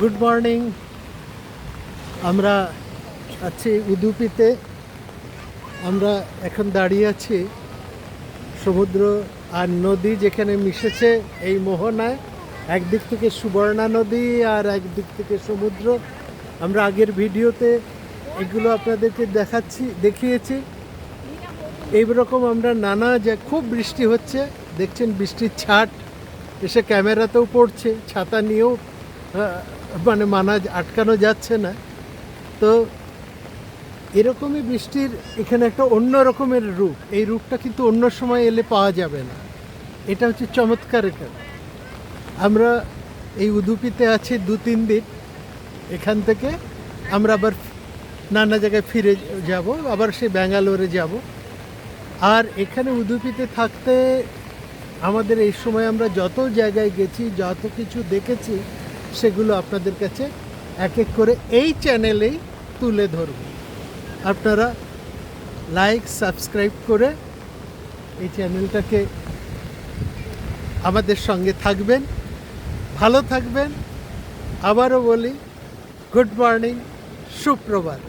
Good morning আমরা আছি উদুপিতে। আমরা এখন দাঁড়িয়ে আছি সমুদ্র আর নদী যেখানে মিশেছে এই মোহনায়। একদিক থেকে সুবর্ণা নদী আর একদিক থেকে সমুদ্র। আমরা আগের ভিডিওতে এগুলো আপনাদেরকে দেখাচ্ছি, দেখিয়েছি। এই রকম আমরা নানা যে খুব বৃষ্টি হচ্ছে, দেখছেন বৃষ্টির ছাট, এসে ক্যামেরাতেও পড়ছে, ছাতা নিয়েও মানে মানা আটকানো যাচ্ছে না। তো এরকমই বৃষ্টির এখানে একটা অন্য রকমের রূপ। এই রূপটা কিন্তু অন্য সময় এলে পাওয়া যাবে না। এটা হচ্ছে চমৎকার এখানে আমরা এই উদুপিতে আছি দু তিন দিন। এখান থেকে আমরা আবার নানা জায়গায় ফিরে যাব, আবার সেই ব্যাঙ্গালোরে যাব। আর এখানে উদুপিতে থাকতে আমাদের এই সময় আমরা যত জায়গায় গেছি, যত কিছু দেখেছি সেগুলো আপনাদের কাছে এক এক করে এই চ্যানেলেই তুলে ধরব। আপনারা লাইক, সাবস্ক্রাইব করে এই চ্যানেলটাকে আমাদের সঙ্গে থাকবেন, ভালো থাকবেন। আবারও বলি, গুড মর্নিং, সুপ্রভাত।